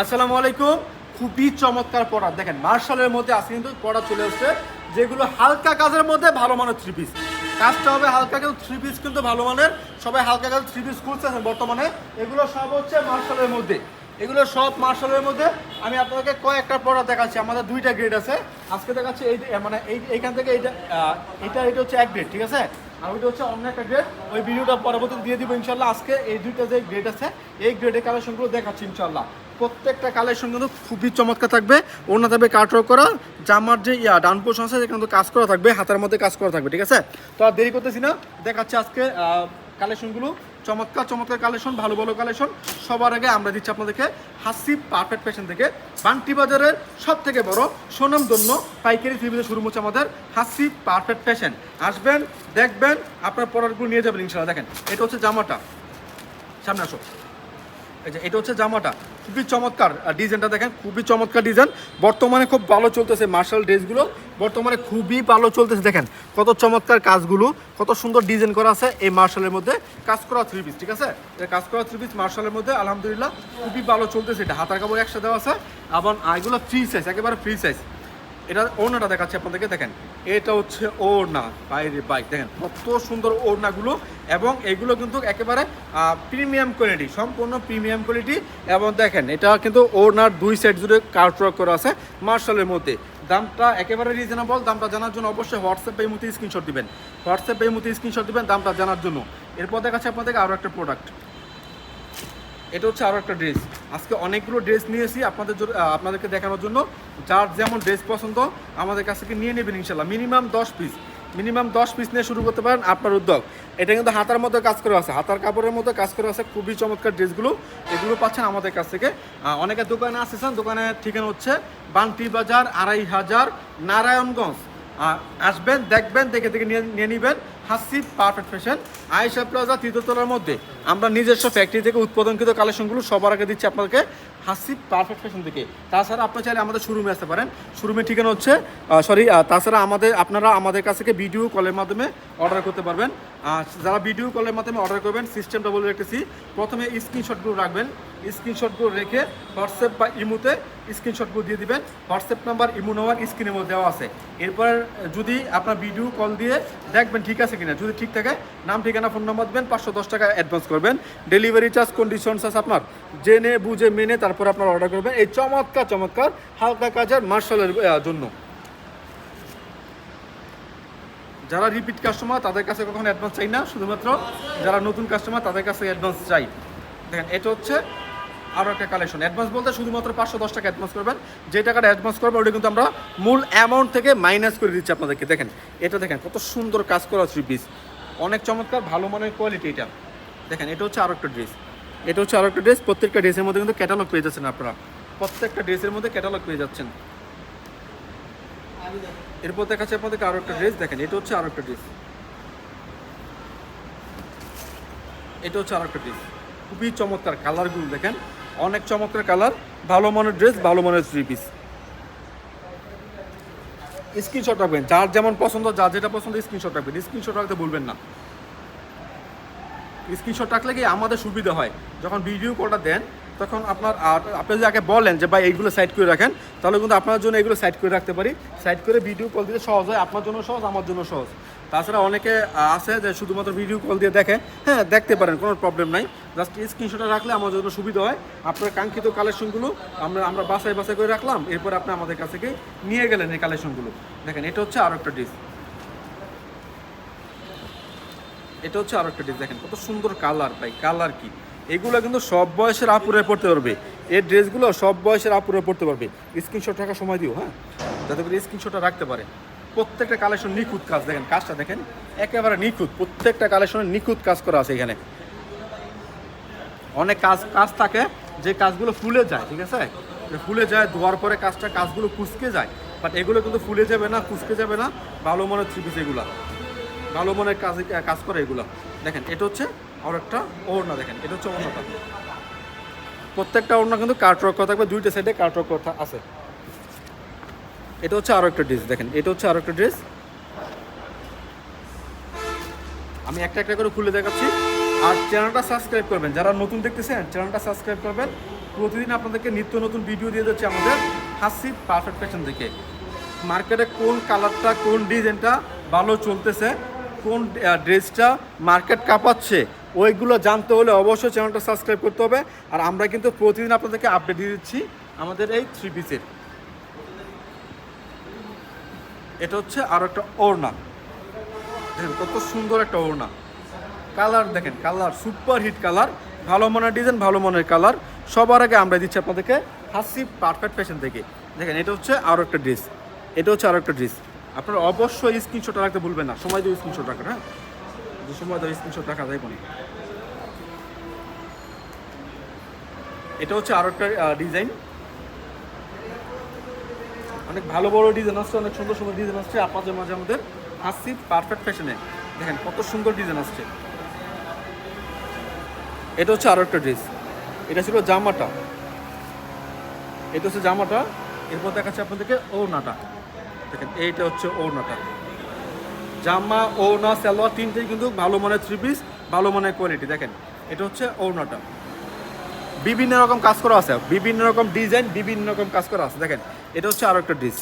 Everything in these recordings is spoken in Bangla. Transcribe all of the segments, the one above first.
আসসালামু আলাইকুম। খুবই চমৎকার পড়া। দেখেন, মার্শালের মধ্যে আজকে কিন্তু পড়া চলে আসছে যেগুলো হালকা কাজের মধ্যে ভালো মানের থ্রি পিস কাজটা হবে হালকা কিন্তু থ্রি পিস কিন্তু ভালো মানের। সবাই হালকা কাজ থ্রি পিস খুঁজতেছেন বর্তমানে। এগুলো সব হচ্ছে মার্শালের মধ্যে। এগুলো সব মার্শালের মধ্যে। আমি আপনাদেরকে কয়েকটা পড়া দেখাচ্ছি। আমাদের দুইটা গ্রেড আছে। আজকে দেখাচ্ছি এই মানে এই এইখান থেকে এইটা এটা এটা হচ্ছে এক গ্রেড ঠিক আছে? আর ওইটা হচ্ছে অন্য একটা গ্রেড ওই ভিডিওটা পরবর্তী দিয়ে দিব ইনশাল্লাহ আজকে এই দুইটা যে গ্রেড আছে, এই গ্রেডের কালেকশনগুলো দেখাচ্ছি ইনশাল্লাহ প্রত্যেকটা কালেকশন কিন্তু খুবই চমৎকার থাকবে। অন্য থাকবে কাটওয়ার্ক করা, জামার যে ইয়া ডান পোর্শন আছে সেখানে কিন্তু কাজ করা থাকবে, হাতের মধ্যে কাজ করা থাকবে, ঠিক আছে? তো আর দেরি করতেছি না, দেখাচ্ছি আজকে কালেকশনগুলো চমৎকার চমৎকার কালেকশন ভালো ভালো কালেকশন সবার আগে আমরা দিচ্ছি আপনাদেরকে হাসি পারফেক্ট ফ্যাশন থেকে। বান্টি বাজারের সব থেকে বড় সুনামধন্য পাইকারি থ্রিপিতে শুরু হচ্ছে আমাদের হাসিব পারফেক্ট ফ্যাশন আসবেন, দেখবেন, আপনার প্রোডাক্টগুলো নিয়ে যাবেন ইনশাল্লাহ দেখেন, এটা হচ্ছে জামাটা। সামনে আসো। এটা হচ্ছে জামাটা। খুবই চমৎকার। ডিজাইনটা দেখেন, খুবই চমৎকার ডিজাইন। বর্তমানে খুব ভালো চলতেছে মার্শাল ড্রেসগুলো। বর্তমানে খুবই ভালো চলতেছে। দেখেন, কত চমৎকার কাজগুলো, কত সুন্দর ডিজাইন করা আছে এই মার্শালের মধ্যে। কাজ করা থ্রি পিস ঠিক আছে? কাজ করা থ্রি পিস মার্শালের মধ্যে, আলহামদুলিল্লাহ, খুবই ভালো চলতেছে। এটা হাতার কাপড় একসাথে আছে। আবার এগুলো ফ্রি সাইজ একেবারে ফ্রি সাইজ এটা ওড়নাটা দেখাচ্ছি আপনাদেরকে, দেখেন। এটা হচ্ছে ওড়না, বাইরে বাইক, দেখেন, কত সুন্দর ওড়নাগুলো এবং এগুলো কিন্তু একেবারে প্রিমিয়াম কোয়ালিটি সম্পূর্ণ প্রিমিয়াম কোয়ালিটি এবং দেখেন, এটা কিন্তু ওড়নার দুই সাইড জুড়ে কার্টওয়ার্ক করা আছে মার্শালের মধ্যে। দামটা একেবারে রিজনেবল দামটা জানার জন্য অবশ্যই হোয়াটসঅ্যাপ এই মতো স্ক্রিনশট দিবেন। হোয়াটসঅ্যাপ এই মতো স্ক্রিনশট দিবেন, দামটা জানার জন্য। এরপর দেখাচ্ছি আপনাদেরকে আরও একটা প্রোডাক্ট এটা হচ্ছে আরও একটা ড্রেস আজকে অনেকগুলো ড্রেস নিয়েছি আপনাদের জন্য- আপনাদেরকে দেখানোর জন্য। যার যেমন ড্রেস পছন্দ আমাদের কাছ থেকে নিয়ে নেবেন ইনশাল্লাহ। মিনিমাম দশ পিস। মিনিমাম দশ পিস নিয়ে শুরু করতে পারেন আপনার উদ্যোগ। এটা কিন্তু হাতার মধ্যে কাজ করে আছে। হাতার কাপড়ের মধ্যে কাজ করে আছে খুবই চমৎকার ড্রেসগুলো। এগুলো পাচ্ছেন আমাদের কাছ থেকে। আহ, অনেকের দোকানে আসতেছেন দোকানের ঠিকানা হচ্ছে বান্টি বাজার আড়াই হাজার নারায়ণগঞ্জ। আসবেন দেখবেন দেখে দেখে নিয়ে নিয়ে নেবেন। Hasib perfect fashion. Ayesha plaza তৃতীয়তলার মধ্যে। আমরা নিজস্ব ফ্যাক্টরি থেকে উৎপাদনকৃত কালেকশনগুলো সবার আগে দিচ্ছি আপনাদেরকে। হাসিব পারফেক্ট ফ্যাশন থেকে তাছাড়া আপনি চাইলে আমাদের শোরুমে আসতে পারেন। শোরুমের ঠিকানা হচ্ছে সরি তাছাড়া আমাদের, আপনারা আমাদের কাছ থেকে ভিডিও কলের মাধ্যমে অর্ডার করতে পারবেন। যারা ভিডিও কলের মাধ্যমে অর্ডার করবেন সিস্টেমটা বলে রেখেছি। প্রথমে স্ক্রিনশটগুলো রাখবেন। স্ক্রিনশটগুলো রেখে হোয়াটসঅ্যাপ বা ইমুতে স্ক্রিনশটগুলো দিয়ে দিবেন। হোয়াটসঅ্যাপ নাম্বার ইমু নাম্বার স্ক্রিনের মধ্যে দেওয়া আছে। এরপর যদি আপনার ভিডিও কল দিয়ে দেখবেন ঠিক আছে কিনা, যদি ঠিক থাকে, নাম, ঠিকানা ফোন নাম্বার দেবেন, পাঁচশো দশ টাকা অ্যাডভান্স করবেন। ডেলিভারি চার্জ কন্ডিশনস আছে আপনার। জেনে, বুঝে, মেনে তারপর আপনার অর্ডার করবেন। এই চমৎকার চমৎকার হালকা কাজের মার্শালের জন্য। যারা রিপিট কাস্টমার তাদের কাছে কখনো অ্যাডভান্স চাই না, শুধুমাত্র যারা নতুন কাস্টমার তাদের কাছে অ্যাডভান্স চাই। দেখেন, এটা হচ্ছে আরও একটা কালেকশন অ্যাডভান্স বলতে শুধুমাত্র পাঁচশো দশ টাকা অ্যাডভান্স করবেন। যে টাকাটা অ্যাডভান্স করবেন, ওটা কিন্তু আমরা মূল অ্যামাউন্ট থেকে মাইনাস করে দিচ্ছি আপনাদেরকে। দেখেন, এটা দেখেন, কত সুন্দর কাজ করা থ্রি পিস অনেক চমৎকার, ভালো মানের কোয়ালিটি এটা। দেখেন, এটা হচ্ছে আরও একটা ড্রেস এটা হচ্ছে আরও একটা ড্রেস প্রত্যেকটা ড্রেসের মধ্যে কিন্তু ক্যাটালগ পেয়ে যাচ্ছেন আপনারা। প্রত্যেকটা ড্রেসের মধ্যে ক্যাটালগ পেয়ে যাচ্ছেন। এরপর দেখাচ্ছে আপনাদেরকে আরও একটা ড্রেস দেখেন, এটা হচ্ছে আরও একটা ড্রেস এটা হচ্ছে আরও একটা ড্রেস খুবই চমৎকার কালারগুলো দেখেন। অনেক চমৎকার কালার ভালো মানের ড্রেস ভালো মানের থ্রি পিস স্ক্রিনশট রাখবেন, যার যেমন পছন্দ, যার যেটা পছন্দ স্ক্রিনশট রাখবেন। স্ক্রিনশট রাখতে বলবেন না। স্ক্রিনশট রাখলে কি আমাদের সুবিধা হয়? যখন ভিডিও কলটা দেন, তখন আপনার আপনি যদি আগে বলেন যে, ভাই, এইগুলো সাইড করে রাখেন, তাহলে কিন্তু আপনার জন্য এগুলো সাইড করে রাখতে পারি। সাইড করে ভিডিও কল দিতে সহজ হয়, আপনার জন্য সহজ, আমার জন্য সহজ। তাছাড়া অনেকে আছে যে শুধুমাত্র ভিডিও কল দিয়ে দেখে। হ্যাঁ দেখতে পারেন, কোনো প্রবলেম নাই। জাস্ট স্ক্রিনশটটা রাখলে আমার জন্য সুবিধা হয়। আপনার কাঙ্ক্ষিত কালেকশনগুলো আমরা আমরা বাসায় বাসায় করে রাখলাম। এরপর আপনি আমাদের কাছ থেকে নিয়ে গেলেন এই কালেকশনগুলো দেখেন, এটা হচ্ছে আরও একটা ডিস এটা হচ্ছে আরও একটা ড্রেস দেখেন, কত সুন্দর কালার ভাই। কালার কি? এগুলো কিন্তু সব বয়সের আপুরে পড়তে পারবে। এই ড্রেসগুলো সব বয়সের আপুরে পড়তে পারবে। স্ক্রিনশট রাখার সময় দিও হ্যাঁ? যাতে করে স্ক্রিনশটটা রাখতে পারে। প্রত্যেকটা কালেকশন নিখুঁত কাজ, দেখেন, কাজটা দেখেন। একেবারে নিখুঁত, প্রত্যেকটা কালেকশনের নিখুঁত কাজ করা আছে এখানে। অনেক কাজ কাজ থাকে, যে কাজগুলো ফুলে যায়, ঠিক আছে? ফুলে যায়, ধোয়ার পরে কাজটা, কাজগুলো কুচকে যায়। বাট এগুলো কিন্তু ফুলে যাবে না, কুচকে যাবে না। ভালো মনের থ্রি পিস এগুলা। ভালো মনের কাজ কাজ করে এগুলো। দেখেন, এটা হচ্ছে আর একটা ওড়না দেখেন, এটা হচ্ছে ওড়নাটা। প্রত্যেকটা ওড়না কিন্তু কার্টওয়ার্ক করা থাকবে, দুইটা সাইডে কার্টওয়ার্ক করা আছে। এটা হচ্ছে আরও একটা ড্রেস, দেখেন, এটা হচ্ছে আরও একটা ড্রেস। আমি একটা একটা করে খুলে দেখাচ্ছি। আর চ্যানেলটা সাবস্ক্রাইব করবেন, যারা নতুন দেখতেছেন, চ্যানেলটা সাবস্ক্রাইব করবেন। প্রতিদিন আপনাদেরকে নিত্য নতুন ভিডিও দিয়ে যাচ্ছে আমাদের হাসি পারফেক্ট ফ্যাশন থেকে মার্কেটে কোন কালারটা, কোন ডিজাইনটা ভালো চলতেছে, কোন ড্রেসটা মার্কেট কাঁপাচ্ছে ওইগুলো জানতে হলে অবশ্যই চ্যানেলটা সাবস্ক্রাইব করতে হবে। আর আমরা কিন্তু প্রতিদিন আপনাদেরকে আপডেট দিয়ে দিচ্ছি আমাদের এই থ্রি পিসের এটা হচ্ছে আরও একটা ওড়না। দেখেন কত সুন্দর একটা ওড়না। কালার দেখেন, কালার সুপার হিট কালার। ভালো মনের ডিজাইন ভালো মনের কালার। সবার আগে আমরা দিচ্ছি আপনাদেরকে হাসি পারফেক্ট ফ্যাশন থেকে। দেখেন, এটা হচ্ছে আরও একটা ড্রেস এটা হচ্ছে আরও একটা ড্রেস আপনারা অবশ্যই স্ক্রিনশট রাখতে ভুলবেন না। সময় দিয়ে স্ক্রিনশট রাখেন হ্যাঁ? যে সময় দিয়ে স্ক্রিনশট রাখা যায় এটা হচ্ছে আরও একটা ডিজাইন অনেক ভালো বড় ডিজাইন আসছে, অনেক সুন্দর সুন্দর ডিজাইন আসছে আপনাদের মাঝে আমাদের হাসি পারফেক্ট ফ্যাশনে দেখেন, কত সুন্দর ডিজাইন আসছে। এটা হচ্ছে আরও একটা ড্রেস এটা ছিল জামাটা। এটা হচ্ছে জামাটা। এরপর দেখাচ্ছে আপনাদেরকে ওড়নাটা। দেখেন, এইটা হচ্ছে ওড়নাটা। জামা, ওড়না, সালোয়ার তিনটেই কিন্তু ভালো মানের থ্রি পিস ভালো মানের কোয়ালিটি দেখেন, এটা হচ্ছে ওড়নাটা। বিভিন্ন রকম কাজ করা আছে। বিভিন্ন রকম ডিজাইন বিভিন্ন রকম কাজ করা আছে। দেখেন, এটা হচ্ছে আরও একটা ডিস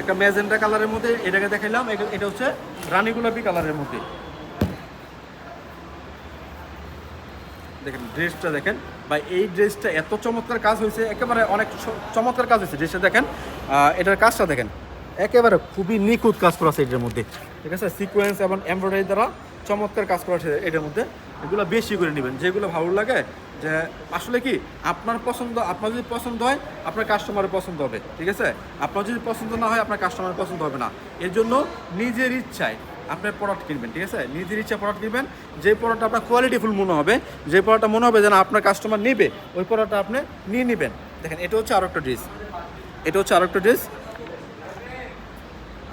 একটা ম্যাজেন্টা কালারের মধ্যে এটাকে দেখাইলাম। এটা হচ্ছে রানী গোলাপি কালারের মধ্যে। দেখেন ড্রেসটা দেখেন। বা এই ড্রেসটা এত চমৎকার কাজ হয়েছে। একেবারে অনেক চমৎকার কাজ হয়েছে। ড্রেসটা দেখেন এটার কাজটা দেখেন। একেবারে খুবই নিখুঁত কাজ করা আছে এটার মধ্যে। ঠিক আছে? সিকোয়েন্স এবং এমব্রয়ডারি দ্বারা চমৎকার কাজ করা আছে এটার মধ্যে। এগুলো বেশি করে নেবেন। যেগুলো ভালো লাগে, যে আসলে কি, আপনার পছন্দ, আপনার যদি পছন্দ হয়, আপনার কাস্টমারের পছন্দ হবে। ঠিক আছে? আপনার যদি পছন্দ না হয়, আপনার কাস্টমারের পছন্দ হবে না। এর জন্য নিজের ইচ্ছায় আপনার প্রোডাক্ট কিনবেন। ঠিক আছে? নিজের ইচ্ছা প্রোডাক্ট কিনবেন। যে প্রোডাক্ট আপনার কোয়ালিটিফুল মনে হবে, যে প্রোডাক্টটা মনে হবে যেন আপনার কাস্টমার নেবে, ওই প্রোডাক্টটা আপনি নিয়ে নেবেন। দেখেন, এটা হচ্ছে আরও একটা ড্রেস এটা হচ্ছে আরও একটা ড্রেস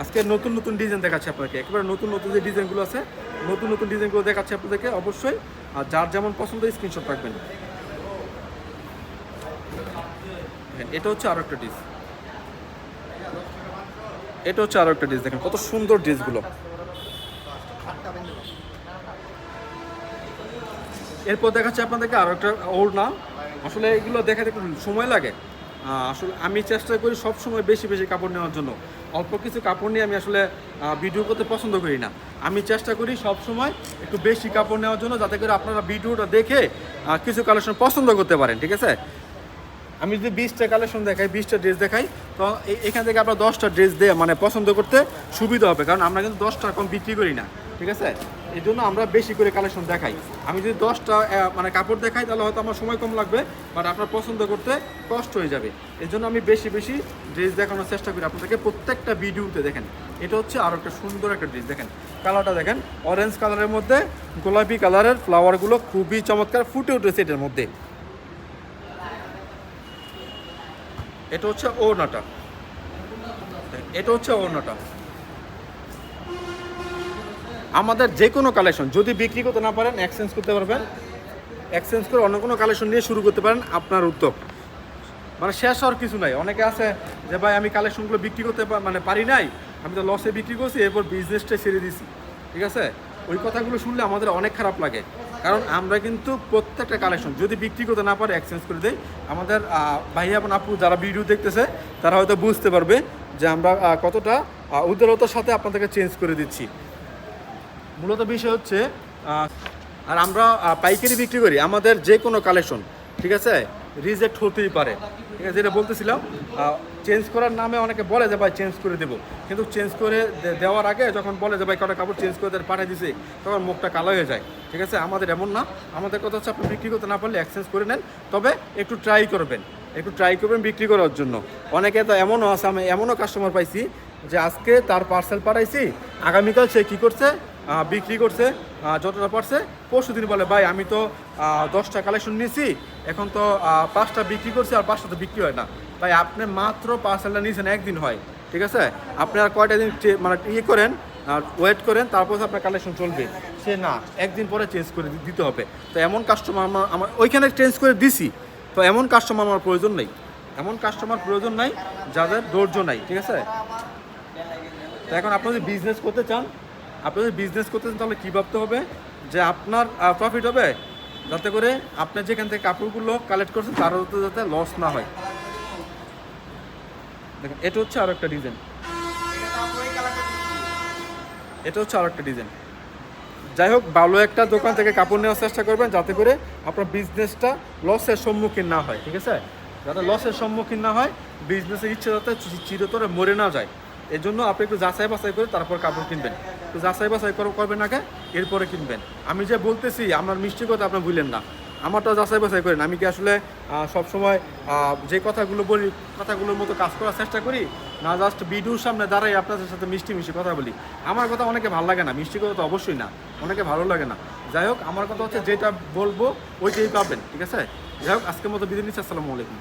আজকে নতুন নতুন ডিজাইন দেখাচ্ছে আপনাকে। একেবারে নতুন নতুন যে ডিজাইনগুলো আছে, নতুন নতুন ডিজাইনগুলো দেখাচ্ছে আপনাদেরকে অবশ্যই। আর যার যেমন পছন্দ স্ক্রিনশট রাখবেন। এটা হচ্ছে আরও একটা ডিস এটা হচ্ছে আরও একটা ডিস দেখেন, কত সুন্দর ড্রেসগুলো এরপর দেখাচ্ছে আপনাদেরকে আরও একটা ওড়না আসলে এগুলো দেখাতে সময় লাগে। আসলে আমি চেষ্টা করি সব সময় বেশি বেশি কাপড় নেওয়ার জন্য। অল্প কিছু কাপড় নিয়ে আমি আসলে ভিডিও করতে পছন্দ করি না। আমি চেষ্টা করি সব সময় একটু বেশি কাপড় নেওয়ার জন্য যাতে করে আপনারা ভিডিওটা দেখে কিছু কালেকশন পছন্দ করতে পারেন, ঠিক আছে? আমি যদি বিশটা কালেকশন দেখাই, বিশটা ড্রেস দেখাই, তো এখান থেকে আপনার দশটা ড্রেস দিয়ে মানে পছন্দ করতে সুবিধা হবে। কারণ আমরা কিন্তু দশটা কম বিক্রি করি না, ঠিক আছে? এই জন্য আমরা বেশি করে কালেকশন দেখাই। আমি যদি দশটা মানে কাপড় দেখাই, তাহলে হয়তো আমার সময় কম লাগবে বাট আপনার পছন্দ করতে কষ্ট হয়ে যাবে। এই জন্য আমি বেশি বেশি ড্রেস দেখানোর চেষ্টা করি আপনাদেরকে প্রত্যেকটা ভিডিওতে দেখেন। এটা হচ্ছে আরও একটা সুন্দর একটা ড্রেস দেখেন। কালারটা দেখেন অরেঞ্জ কালারের মধ্যে, গোলাপি কালারের ফ্লাওয়ারগুলো খুবই চমৎকার, ফুটে উঠেছে এটার মধ্যে। এটা হচ্ছে ওড়নাটা। এটা হচ্ছে ওড়নাটা। আমাদের যে কোনো কালেকশন যদি বিক্রি করতে না পারেন এক্সচেঞ্জ করতে পারবেন। এক্সচেঞ্জ করে অন্য কোনো কালেকশন নিয়ে শুরু করতে পারেন আপনার উদ্যোগ। মানে শেষ হওয়ার কিছু নাই। অনেকে আছে যে ভাই আমি কালেকশনগুলো বিক্রি করতে মানে পারি নাই আমি তো লসে বিক্রি করছি এরপর বিজনেসটা ছেড়ে দিছি। ঠিক আছে? ওই কথাগুলো শুনলে আমাদের অনেক খারাপ লাগে। কারণ আমরা কিন্তু প্রত্যেকটা কালেকশন যদি বিক্রি করতে না পারে এক্সচেঞ্জ করে দেয় আমাদের ভাইয়া এবং আপু যারা ভিডিও দেখতেছে তারা হয়তো বুঝতে পারবে যে আমরা কতটা আহ, উদারতার সাথে আপনাদেরকে চেঞ্জ করে দিচ্ছি। মূলত বিষয় হচ্ছে আর আমরা পাইকারি বিক্রি করি আমাদের যে কোনো কালেকশন ঠিক আছে? রিজেক্ট হতেই পারে। ঠিক আছে, যেটা বলতেছিলাম চেঞ্জ করার নামে অনেকে বলে যে, ভাই চেঞ্জ করে দেবো। কিন্তু চেঞ্জ করে দেওয়ার আগে যখন বলে যে, ভাই, কটা কাপড় চেঞ্জ করে দেন পাঠিয়ে দিছে, তখন মুখটা কালো হয়ে যায়। ঠিক আছে, আমাদের এমন না। আমাদের কথা হচ্ছে আপনি বিক্রি করতে না পারলে এক্সচেঞ্জ করে নেন, তবে একটু ট্রাই করবেন। একটু ট্রাই করবেন বিক্রি করার জন্য। অনেকে তো এমনও আছে, আমি এমনও কাস্টমার পাইছি যে, আজকে তার পার্সেল পাঠাইছি, আগামীকাল সে কী করছে? বিক্রি করছে যতটা পারছে। পরশু দিন বলে, ভাই, আমি তো দশটা কালেকশন নিয়েছি, এখন তো পাঁচটা বিক্রি করছি আর পাঁচটা তো বিক্রি হয় না। ভাই আপনি মাত্র পার্সেলটা নিয়েছেন, একদিন হয়, ঠিক আছে? আপনি আর কয়টা দিন মানে ইয়ে করেন, আর ওয়েট করেন, তারপর আপনার কালেকশন চলবে। সে না, একদিন পরে চেঞ্জ করে দিতে হবে। তো এমন কাস্টমার আমার আমার ওইখানে চেঞ্জ করে দিছি। তো এমন কাস্টমার আমার প্রয়োজন নেই। এমন কাস্টমার প্রয়োজন নাই, যাদের ধৈর্য নাই, ঠিক আছে? তো এখন আপনি যদি বিজনেস করতে চান আপনি যদি বিজনেস করতেছেন তাহলে কী ভাবতে হবে? যে আপনার প্রফিট হবে? যাতে করে আপনি যেখান থেকে কাপড়গুলো কালেক্ট করছেন তার মধ্যে যাতে লস না হয়। দেখেন, এটা হচ্ছে আরও একটা ডিজাইন এটা হচ্ছে আরও একটা ডিজাইন যাই হোক, ভালো একটা দোকান থেকে কাপড় নেওয়ার চেষ্টা করবেন, যাতে করে আপনার বিজনেসটা লসের সম্মুখীন না হয়, ঠিক আছে? যাতে লসের সম্মুখীন না হয় বিজনেসের ইচ্ছে যাতে চিরতরে মরে না যায়। এর জন্য আপনি একটু যাচাই বাছাই করে তারপর কাপড় কিনবেন। তো যাচাই বাছাই করে করবেন আগে এরপরে কিনবেন। আমি যে বলতেছি আমার মিষ্টি কথা আপনি ভুলেন না। আমারটা যাচাই বাছাই করেন। আমি কি আসলে সবসময় যে কথাগুলো বলি, কথাগুলোর মতো কাজ করার চেষ্টা করি? না জাস্ট ভিডিওর সামনে দাঁড়াই আপনাদের সাথে মিষ্টি মিষ্টি কথা বলি? আমার কথা অনেকে ভালো লাগে না। মিষ্টি কথা তো অবশ্যই না। অনেকে ভালো লাগে না। যাই হোক, আমার কথা হচ্ছে যেটা বলব, ওইটাই পাবেন। ঠিক আছে? যাই হোক, আজকের মতো বিদায় নিচ্ছি। আসসালামু আলাইকুম।